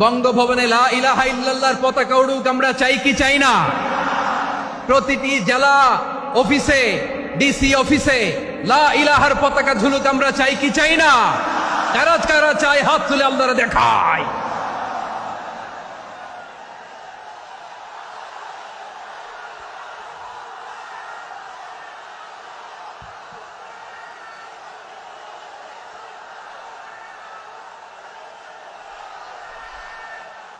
বঙ্গভবনে লা পতাকা উড়ুক, আমরা চাই কি চাই না? প্রতিটি জেলা অফিসে, ডিসি অফিসে লা ইলাহার পতাকা ঝুলুক, আমরা চাই কি চাই না? কারা কারা চাই হাত তুলে আল্লাহরা দেখায়।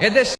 এদেশে